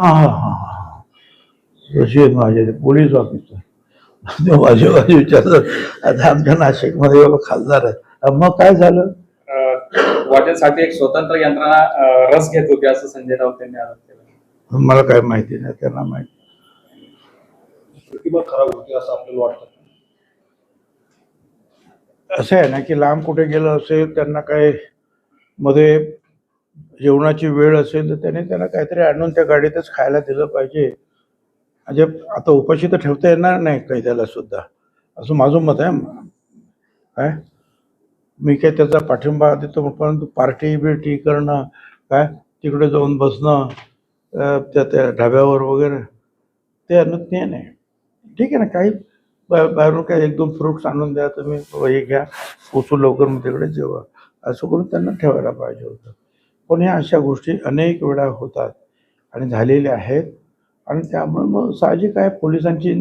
हा हा हा हा. रशीद माझे ते पोलीस ऑफिसर ते माझे माझे विचारतात आता आमच्या नाशिकमध्ये बाबा खासदार आहेत. मग काय झालं? वाटेसाठी एक स्वतंत्र यंत्रणा रस घेत होती असं संजय राऊत यांनी आरोप केला. मला काय माहिती नाही त्यांना माहिती. प्रतिमा खराब होती असं आपल्याला वाटतं. असं आहे ना की लांब कुठे गेलं असेल त्यांना काय मध्ये जेवणाची वेळ असेल तर त्याने त्यांना काहीतरी आणून त्या गाडीतच खायला दिलं पाहिजे. म्हणजे आता उपाशी तर ठेवता येणार नाही कैद्याला सुद्धा. असं माझं मत आहे. काय? मी काय त्याचा पाठिंबा देतो परंतु पार्टी बिर्टी करणं काय? तिकडे जाऊन बसणं त्या त्या ढाब्यावर वगैरे ते अनुज्ञ नाही. ठीक आहे ना काही बा- बाहेरून काही एक दोन फ्रुट्स आणून द्या तुम्ही हे घ्या. पोचू लवकर मग तिकडे जेवा. असं करून त्यांना ठेवायला पाहिजे होतं. पण ह्या अशा गोष्टी अनेक वेळा होतात आणि झालेल्या आहेत. आणि त्यामुळे मग साहजिक आहे पोलिसांची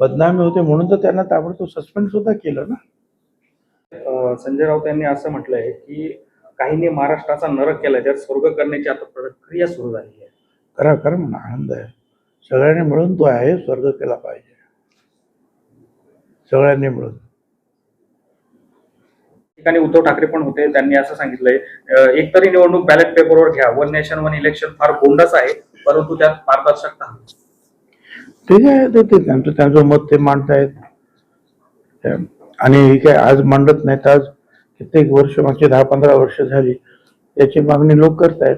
बदनामी होते म्हणून तर त्यांना ताबडतोब सस्पेंड सुद्धा केलं ना. संजय राऊत यांनी असं म्हटलंय की काहींनी महाराष्ट्राचा नरक केला त्यात स्वर्ग करण्याची आता प्रक्रिया सुरू झाली आहे. करा करा म्हणा आनंद आहे. सगळ्यांनी मिळून तो आहे स्वर्ग केला पाहिजे. सगळ्यांनी मिळून. ठिकाणी उद्धव ठाकरे पण होते त्यांनी असं सांगितलंय एक एकतरी निवडणूक बॅलेट पेपरवर घ्या. वन नेशन वन इलेक्शन फार गोंडच आहे परंतु त्यात पारदर्शकता ठीक आहे ते त्यांचं त्यांचं मत ते मांडतायत. आणि हे काय आज मांडत नाहीत. आज कित्येक वर्ष मागची दहा पंधरा वर्ष झाली त्याची मागणी लोक करतायत.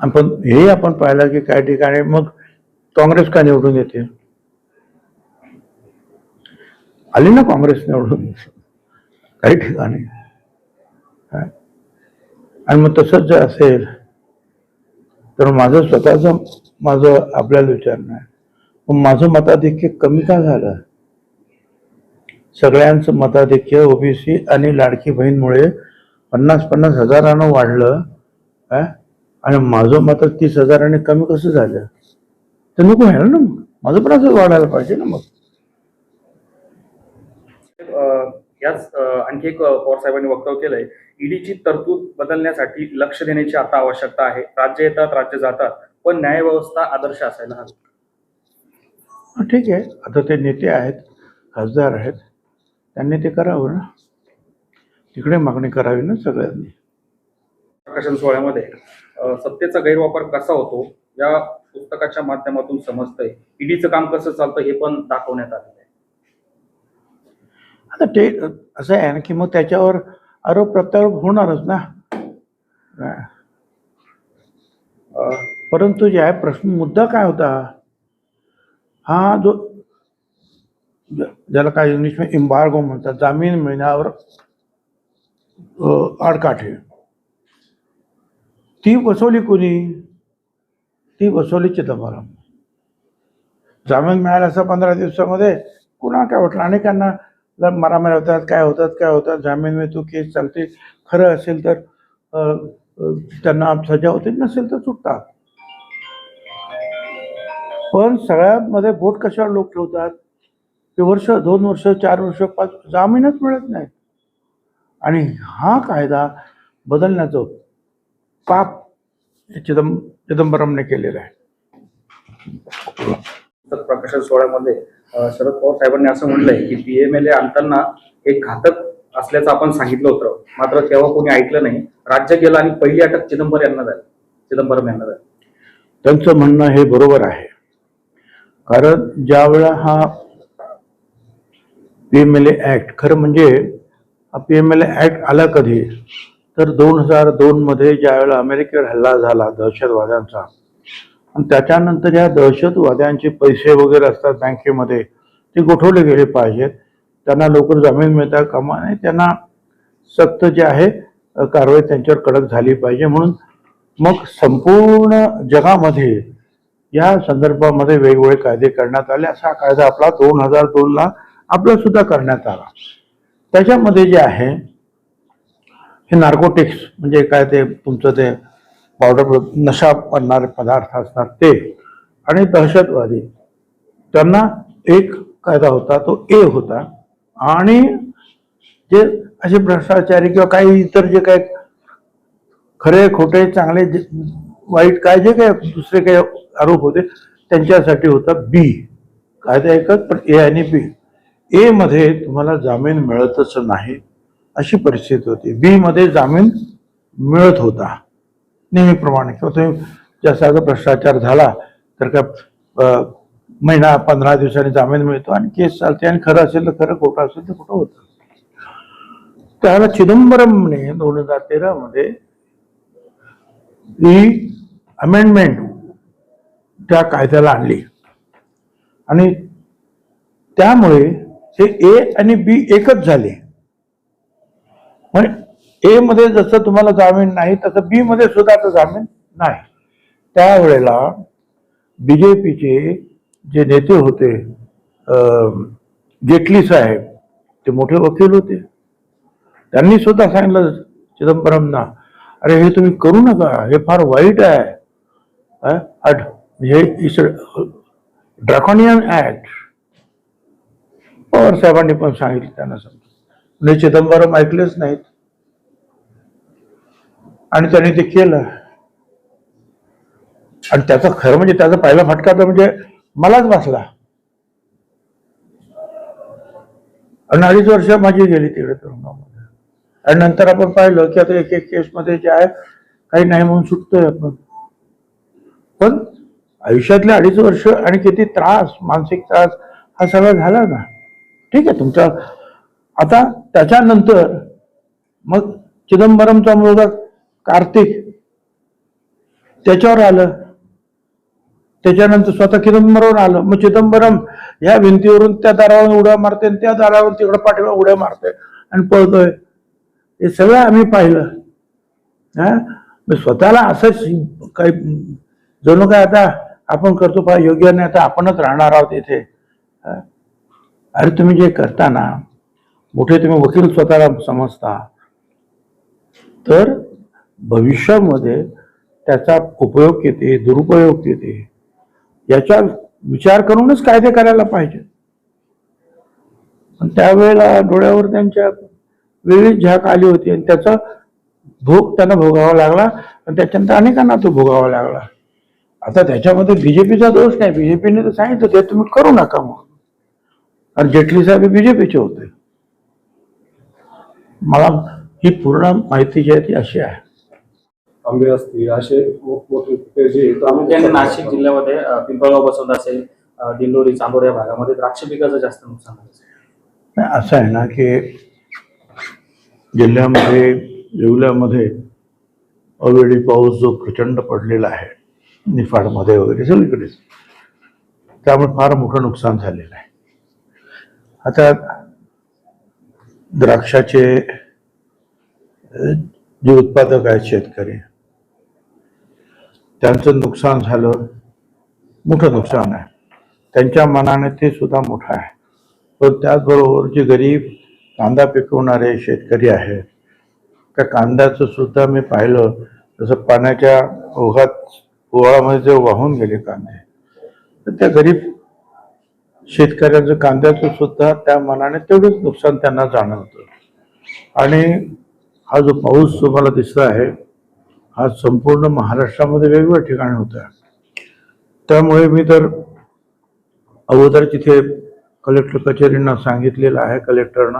आपण हे आपण पाहिलं की काही ठिकाणी मग काँग्रेस का निवडून येते? आली ना काँग्रेस निवडून? काही ठिकाणी. आणि मग तसंच जर असेल तर माझं स्वतःचं माझं आपल्याला विचारणं आहे. मग माझं मताधिक्य कमी का झालं? सगळ्यांचं मताधिक्य ओबीसी आणि लाडकी बहीणमुळे पन्नास पन्नास हजारानं वाढलं काय आणि माझं मात्र तीस हजाराने कमी कसं झालं? तर नको व्हायला ना मग. माझं पण असं वाढायला पाहिजे ना मग. याच आणखी एक पवार साहेबांनी वक्तव्य केलंय ईडीची तरतूद बदलण्यासाठी लक्ष देण्याची आता आवश्यकता आहे. राज्य येतात राज्य जातात पण न्याय व्यवस्था आदर्श असायला हवी. ठीक आहे. आता ते नेते आहेत खासदार आहेत त्यांनी ते करावं ना? तिकडे मागणी करावी ना सगळ्यांनी? प्रकाशन सोहळ्यामध्ये सत्तेचा गैरवापर कसा होतो या पुस्तकाच्या माध्यमातून समजतंय. ईडीचं काम कसं चालतं हे पण दाखवण्यात आलेलं आहे. आता ते असं आहे ना की मग त्याच्यावर आरोप प्रत्यारोप होणारच ना. परंतु जे आहे प्रश्न मुद्दा काय होता? हा जो ज्याला काय इंग्लिश इम्बार्गो म्हणतात जामीन मिळण्यावर अ, ती बसवली कोणी? ती बसवली चिदंबरम. जामीन मिळाला असं पंधरा दिवसामध्ये कुणा काय वाटलं? अनेकांना ल- होतात काय होतात काय होतात जामीन मिळतो केस चालते खरं असेल तर त्यांना सजा होते नसेल तर सुटतात पण सगळ्यामध्ये बोट कशावर लोक ठेवतात? ते वर्ष दोन वर्ष चार वर्ष पाच जामीनच मिळत नाही आणि हा कायदा बदलण्याचं पाप हे चिदं चिदंबरमने केलेलं आहे. प्रकाशन सोहळ्यामध्ये शरद पवार साहेबांनी असं म्हटलंय की पीएमएलए आणताना एक घातक असल्याचं आपण सांगितलं होतं. मात्र तेव्हा कोणी ऐकलं नाही. राज्य गेलं आणि पहिली अटक चिदंबर यांना झाली. चिदंबरम यांना झाली. त्यांचं म्हणणं हे बरोबर आहे. कारण ज्या वेळा हा पीएमएलए ऍक्ट खरं म्हणजे हा पीएमएलए ऍक्ट आला कधी? तर दोन हजार दोनमध्ये मध्ये वेळेला अमेरिकेवर हल्ला झाला दहशतवाद्यांचा आणि त्याच्यानंतर या दहशतवाद्यांचे पैसे वगैरे असतात बँकेमध्ये ते गोठवले गेले पाहिजेत. त्यांना लवकर जामीन मिळता कामा नये. त्यांना सक्त जे आहे कारवाई त्यांच्यावर कडक झाली पाहिजे. म्हणून मग संपूर्ण जगामध्ये या संदर्भामध्ये वेगवेगळे कायदे करण्यात आले. असा कायदा आपला दोन हजार दोनला आपला सुद्धा करण्यात आला. त्याच्यामध्ये जे आहे हे नार्कोटिक्स म्हणजे काय ते तुमचं ते पावडर नशा पडणारे पदार्थ असतात ते. आणि दहशतवादी त्यांना एक कायदा होता तो ए होता. आणि जे असे भ्रष्टाचारी किंवा काही इतर जे काही खरे खोटे चांगले वाईट काय जे काही दुसरे काही आरोप होते त्यांच्यासाठी होता बी. कायदा एकच पण ए आणि बी. ए मध्ये तुम्हाला जामीन मिळतच नाही अशी परिस्थिती होती. बी मध्ये जामीन मिळत होता. नेहमीप्रमाणे. किंवा तुम्ही जास्त भ्रष्टाचार झाला तर का महिना पंधरा दिवसांनी जामीन मिळतो आणि केस चालते आणि खरं असेल तर खरं खोटं असेल तर खोटं होतं. त्याला चिदंबरमने दोन हजार तेरा मध्ये ही अमेंडमेंट त्या कायद्याला आणली. आणि त्यामुळे हे ए आणि बी एकच झाले. म्हणजे ए मध्ये जसं तुम्हाला जामीन नाही तसं बी मध्ये सुद्धा आता जामीन नाही. त्यावेळेला बीजेपीचे जे नेते होते जेटली साहेब ते मोठे वकील होते. त्यांनी सुद्धा सांगितलं चिदंबरमना अरे हे तुम्ही करू नका हे फार वाईट आहे. अट- हे इस ड्रॅकॉनियन ऍक्ट पवार साहेबांनी पण सांगितलं त्यांना समजा म्हणजे चिदंबरम ऐकलेच नाहीत. आणि त्यांनी ते केलं. आणि त्याचं खरं म्हणजे त्याचा पहिला फटका तर म्हणजे मलाच बसला. आणि अडीच वर्ष माझी गेली तिकडे तुरुंगामध्ये. आणि नंतर आपण पाहिलं की आता एक एक केसमध्ये जे आहे काही नाही म्हणून सुटतोय आपण. पण आयुष्यातले अडीच वर्ष आणि किती त्रास मानसिक त्रास हा सगळा झाला ना. ठीक आहे तुमचा आता त्याच्यानंतर मग चिदंबरमचा मुलगा कार्तिक त्याच्यावर आलं. त्याच्यानंतर स्वतः चिदंबरवर आलं. मग चिदंबरम ह्या भिंतीवरून त्या दारावर उड्या मारते आणि त्या दारावर तिकडं पाठीवर उड्या मारते आणि पळतोय. हे सगळं आम्ही पाहिलं. हा? स्वतःला असंच काही जणू काय आता आपण करतो पहा योग्य नाही आता आपणच राहणार आहोत इथे. अरे तुम्ही जे करता ना मोठे तुम्ही वकील स्वतःला समजता. तर भविष्यामध्ये त्याचा उपयोग किती दुरुपयोग येते. याचा विचार करूनच कायदे करायला पाहिजे. पण त्यावेळेला डोळ्यावर त्यांच्या वेगळीच झाक आली होती आणि त्याचा भोग त्यांना भोगावा लागला आणि त्याच्यानंतर अनेकांना तो भोगावा लागला. आता त्याच्यामध्ये बीजेपीचा दोष नाही. बीजेपीने तर सांगितलं ते तुम्ही करू नका मग. आणि जेटली साहेब बीजेपीचे होते. मला ही पूर्ण माहिती जी आहे ती अशी आहे. आंबे असतील असे मोठमोठे पिके जे प्रामुख्याने नाशिक जिल्ह्यामध्ये अं, पिंपळगाव बसवंत असेल अं, दिंडोरी चांदोर या भागामध्ये द्राक्ष पिकाचं जास्त नुकसान झालं नाही, असं आहे ना की जिल्ह्यामध्ये येवल्यामध्ये ऑलरेडी पाऊस जो प्रचंड पडलेला आहे निफाडमध्ये वगैरे सगळीकडेच त्यामुळे फार मोठं नुकसान झालेलं आहे. आता द्राक्षाचे अ, जे उत्पादक आहेत शेतकरी त्यांचं नुकसान झालं. मोठं नुकसान आहे. त्यांच्या मनाने ते सुद्धा मोठं आहे. पण त्याचबरोबर जे गरीब कांदा पिकवणारे शेतकरी आहेत त्या कांद्याचं सुद्धा मी पाहिलं. जसं पाण्याच्या ओघात ओवाळामध्ये जे वाहून गेले कांदे तर त्या गरीब शेतकऱ्यांचं कांद्याचं सुद्धा त्या मनाने तेवढंच नुकसान त्यांना जाणवतं. आणि हा जो पाऊस तुम्हाला दिसला आहे हा संपूर्ण महाराष्ट्रामध्ये वेगवेगळ्या ठिकाणी होत. त्यामुळे मी तर अगोदर तिथे कलेक्टर कचेरींना सांगितलेलं आहे कलेक्टरना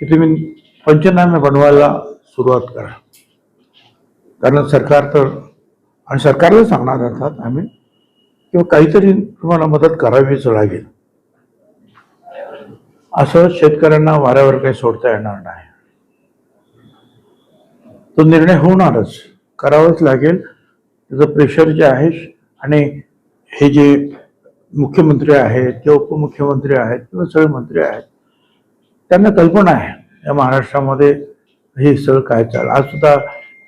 की तुम्ही पंचनामे बनवायला सुरुवात करा. कारण सरकार तर आणि सरकारला सांगणार अर्थात आम्ही किंवा काहीतरी तुम्हाला मदत करावीच लागेल. असं शेतकऱ्यांना वाऱ्यावर काही सोडता येणार नाही. तो निर्णय होणारच. करावंच लागेल. त्याचं प्रेशर जे आहे आणि हे जे मुख्यमंत्री आहेत किंवा उपमुख्यमंत्री आहेत किंवा सगळे मंत्री आहेत त्यांना कल्पना आहे या महाराष्ट्रामध्ये हे सगळं काय चाल आज सुद्धा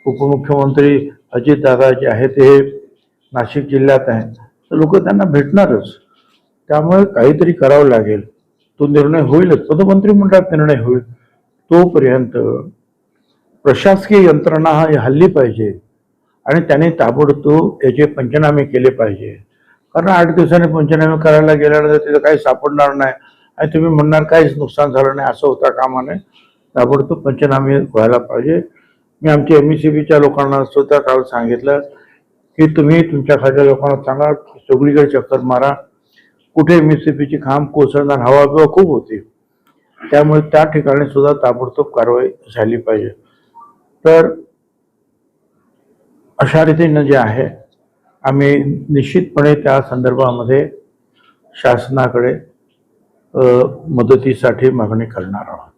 उपमुख्यमंत्री अजितदादा जे आहेत हे नाशिक जिल्ह्यात आहेत. तर लोक त्यांना भेटणारच. त्यामुळे काहीतरी करावं लागेल. तो निर्णय होईलच. तो मंत्रिमंडळात निर्णय होईल. तोपर्यंत प्रशासकीय यंत्रणा ही हल्ली पाहिजे. आणि त्याने ताबडतोब याचे पंचनामे केले पाहिजे. कारण आठ दिवसांनी पंचनामे करायला गेल्यानंतर तिथं काही सापडणार नाही. आणि तुम्ही म्हणणार काहीच नुकसान झालं नाही असं होता कामा नये ताबडतोब पंचनामे व्हायला पाहिजे. मी आमच्या एम ई सी बीच्या लोकांना सुद्धा काल सांगितलं की तुम्ही तुमच्या खालच्या लोकांना सांगा सगळीकडे चक्कर मारा. कुठे मिसिपीची खांब कोसळणार हवा बिवा खूप होती. त्यामुळे त्या ठिकाणी सुद्धा ताबडतोब कारवाई झाली पाहिजे. तर अशा रीतीनं जे आहे आम्ही निश्चितपणे त्या संदर्भामध्ये शासनाकडे मदतीसाठी मागणी करणार आहोत.